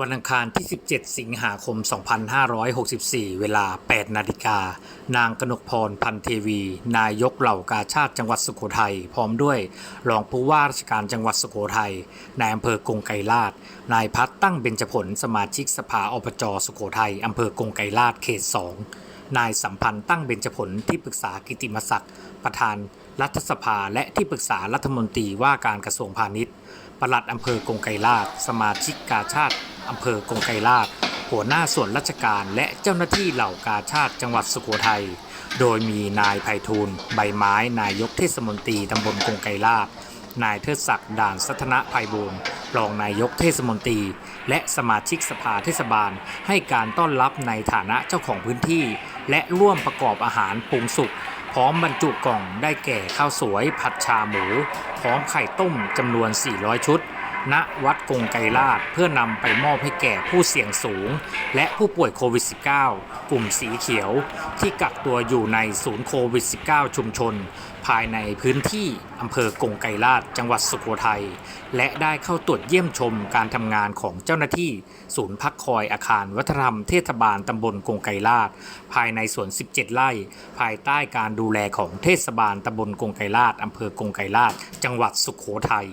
วันอังคารที่ 17 สิงหาคม 2564 เวลา 8 นาฬิกา นางกนกพรพันเทวี นายกเหล่ากาชาติจังหวัดสุโขทัย พร้อมด้วยรองผู้ว่าราชการจังหวัดสุโขทัย นายอำเภอกงไกรลาด นายพัฒตั้งเบญจผล สมาชิกสภาอบจสุโขทัย อำเภอกงไกรลาด เขต 2 นายสัมพันธ์ตั้งเบญจผล ที่ปรึกษากิติมศักดิ์ ประธานรัฐสภา และที่ปรึกษารัฐมนตรีว่าการกระทรวงพาณิชย์ปลัดอำเภอกงไกรลาด สมาชิกกาชาติ อำเภอกงไกรลาดหัวหน้าส่วนราชการและเจ้าหน้าที่เหล่ากาชาติจังหวัดสุโขทัย โดยมีนายไพฑูรย์ใบไม้นายกเทศมนตรีตำบลกงไกรลาดนายเทิดศักดิ์ด่านสัทนะภัยบูรณ์รองนายกเทศมนตรี และสมาชิกสภาเทศบาล ให้การต้อนรับในฐานะเจ้าของพื้นที่ และร่วมประกอบอาหารปรุงสุกพร้อมบรรจุกล่องได้แก่ข้าวสวย ผัดชาหมู พร้อมไข่ต้มจำนวน 400 ชุด ณวัดกงไกรลาดเพื่อนำไปมอบให้แก่ผู้เสี่ยงสูง และผู้ป่วยโควิด -19 กลุ่มสีเขียว ที่กักตัวอยู่ในศูนย์โควิด -19 ชุมชน ภายในพื้นที่อำเภอกงไกรลาดจังหวัดสุโขทัย และได้เข้าตรวจเยี่ยมชมการทำงานของเจ้าหน้าที่ ศูนย์พักคอยอาคารวัฒนธรรมเทศบาลตำบลกงไกรลาด ภายในสวน 17 ไร่ ภายใต้การดูแลของเทศบาลตำบลกงไกรลาดอำเภอกงไกรลาด จังหวัดสุโขทัย